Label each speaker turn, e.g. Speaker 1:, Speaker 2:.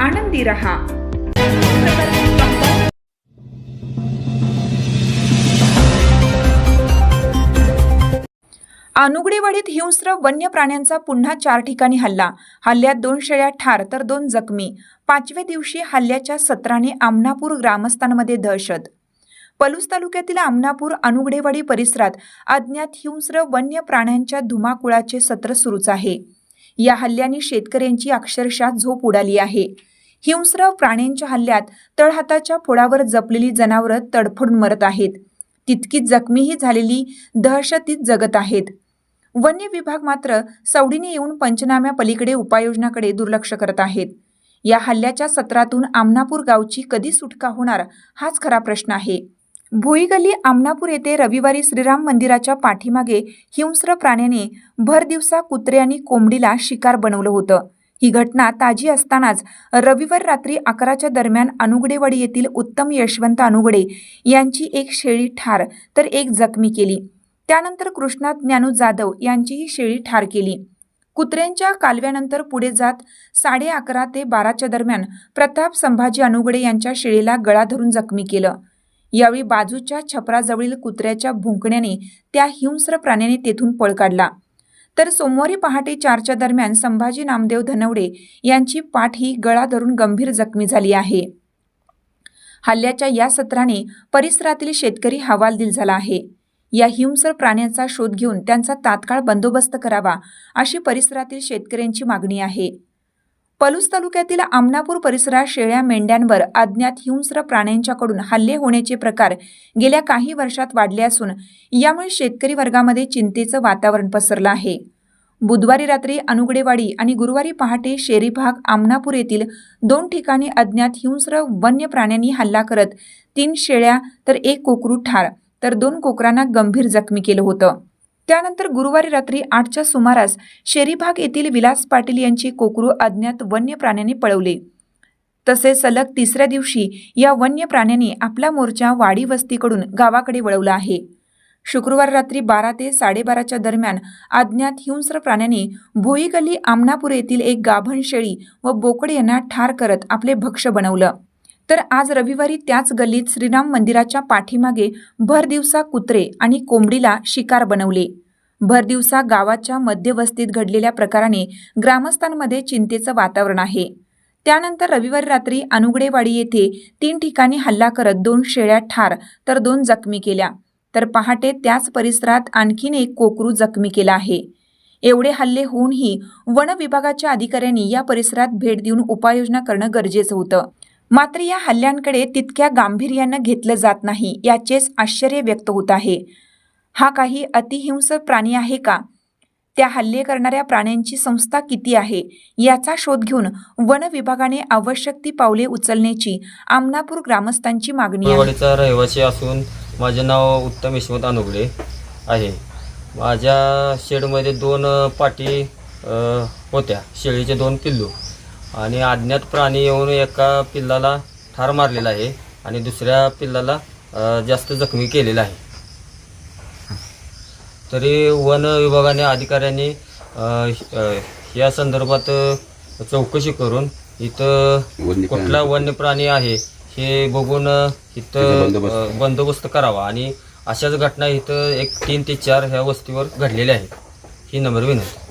Speaker 1: आनंदी रहा अनुगडेवाडीत हिंस्र वन्य प्राण्यांचा पुन्हा चार ठिकाणी हल्ला. हल्ल्यात दोन शेळ्या ठार तर दोन जखमी. पाचव्या दिवशी हल्ल्याच्या सत्राने आमनापूर ग्रामस्थांमध्ये दहशत. पलूस तालुक्यातील आमनापूर अनुगडेवाडी परिसरात अज्ञात हिंस्र वन्य प्राण्यांच्या धुमाकुळाचे सत्र सुरूच आहे. या हल्ल्याने शेतकऱ्यांची अक्षरशः झोप उडाली आहे. हिंस्र प्राण्यांच्या हल्ल्यात तळहाताच्या फोडावर जपलेली जनावरं तडफडून मरत आहेत. तितकीच जखमीही झालेली दहशतीत जगत आहेत. वन्य विभाग मात्र सवडीने येऊन पंचनाम्या पलीकडे उपाययोजनाकडे दुर्लक्ष करत आहेत. या हल्ल्याच्या सत्रातून आमनापूर गावची कधी सुटका होणार हाच खरा प्रश्न आहे. भोईगल्ली आमनापूर येथे रविवारी श्रीराम मंदिराच्या पाठीमागे हिंस्र प्राण्याने भर दिवसा कुत्रे आणि कोंबडीला शिकार बनवलं होतं. ही घटना ताजी असतानाच रविवार रात्री अकराच्या दरम्यान अनुगडेवाडी येथील उत्तम यशवंत अनुगडे यांची एक शेळी ठार तर एक जखमी केली. त्यानंतर कृष्णा ज्ञानू जाधव यांचीही शेळी ठार केली. कुत्र्यांच्या कालव्यानंतर पुढे जात साडे अकरा ते बाराच्या दरम्यान प्रताप संभाजी अनुगडे यांच्या शेळीला गळा धरून जखमी केलं. यावेळी बाजूच्या छपराजवळील कुत्र्याच्या भुंकण्याने त्या हिंस्र प्राण्याने तेथून पळ काढला. तर सोमवारी पहाटे चारच्या दरम्यान संभाजी नामदेव धनवडे यांची पाठ ही गळा धरून गंभीर जखमी झाली आहे. हल्ल्याच्या या सत्राने परिसरातील शेतकरी हवालदिल झाला आहे. या हिंसर प्राण्याचा शोध घेऊन त्यांचा तात्काळ बंदोबस्त करावा अशी परिसरातील शेतकऱ्यांची मागणी आहे. पलूस तालुक्यातील आमनापूर परिसरात शेळ्या मेंढ्यांवर अज्ञात हिंस्र प्राण्यांच्याकडून हल्ले होण्याचे प्रकार गेल्या काही वर्षात वाढले असून यामुळे शेतकरी वर्गामध्ये चिंतेचं वातावरण पसरलं आहे. बुधवारी रात्री अनुगडेवाडी आणि गुरुवारी पहाटे शेरी भाग आमनापूर येथील दोन ठिकाणी अज्ञात हिंस्र वन्य प्राण्यांनी हल्ला करत तीन शेळ्या तर एक कोकरू ठार तर दोन कोकरांना गंभीर जखमी केलं होतं. त्यानंतर गुरुवारी रात्री आठच्या सुमारास शेरीभाग येथील विलास पाटील यांची कोकरू अज्ञात वन्य प्राण्यांनी पळवले. तसेच सलग तिसऱ्या दिवशी या वन्य प्राण्यांनी आपला मोर्चा वाडी वस्तीकडून गावाकडे वळवला आहे. शुक्रवार रात्री बारा ते साडेबाराच्या दरम्यान अज्ञात हिंस्र प्राण्याने भोई गल्ली आमनापूर येथील एक गाभण शेळी व बोकड यांना ठार करत आपले भक्ष बनवलं. तर आज रविवारी त्याच गल्लीत श्रीराम मंदिराच्या पाठीमागे भर दिवसा कुत्रे आणि कोंबडीला शिकार बनवले. भर दिवसा गावाच्या मध्यवस्तीत घडलेल्या प्रकाराने ग्रामस्थांमध्ये चिंतेचं वातावरण आहे. त्यानंतर रविवारी रात्री अनुगडेवाडी येथे तीन ठिकाणी हल्ला करत दोन शेळ्या ठार तर दोन जखमी केल्या. तर पहाटे त्याच परिसरात आणखीन एक कोकरू जखमी केला आहे. एवढे हल्ले होऊनही वन विभागाच्या अधिकाऱ्यांनी या परिसरात भेट देऊन उपाययोजना करणं गरजेचं होतं. मात्र या हल्ल्यांकडे तितक्या गांभीर्यानं घेतलं जात नाही याचेच आश्चर्य व्यक्त होत आहे. हा काही अतिहिंसक प्राणी आहे का? त्या हल्ले करणाऱ्या प्राण्यांची संस्था किती आहे? याचा शोध घेऊन वन विभागाने आवश्यक ती पावले उचलण्याची आमनापूर ग्रामस्थांची मागणी आहे.
Speaker 2: वाडीचा रहिवासी असून माझे नाव उत्तम यशवंत अनुगडे आहे. माझ्या शेडमध्ये दोन पाटी अ, होत्या. शेळीचे दोन पिल्लू. आणि अज्ञात प्राणी येऊन एका पिल्लाला ठार मारलेला आहे आणि दुसऱ्या पिल्लाला जास्त जखमी केलेला आहे. तरी वन विभागाने अधिकाऱ्यांनी या संदर्भात चौकशी करून इथं कुठला वन्य प्राणी आहे हे बघून इथं बंदोबस्त. करावा. आणि अशाच घटना इथं एक तीन ते चार ह्या वस्तीवर घडलेल्या आहेत. ही नंबर विनंती.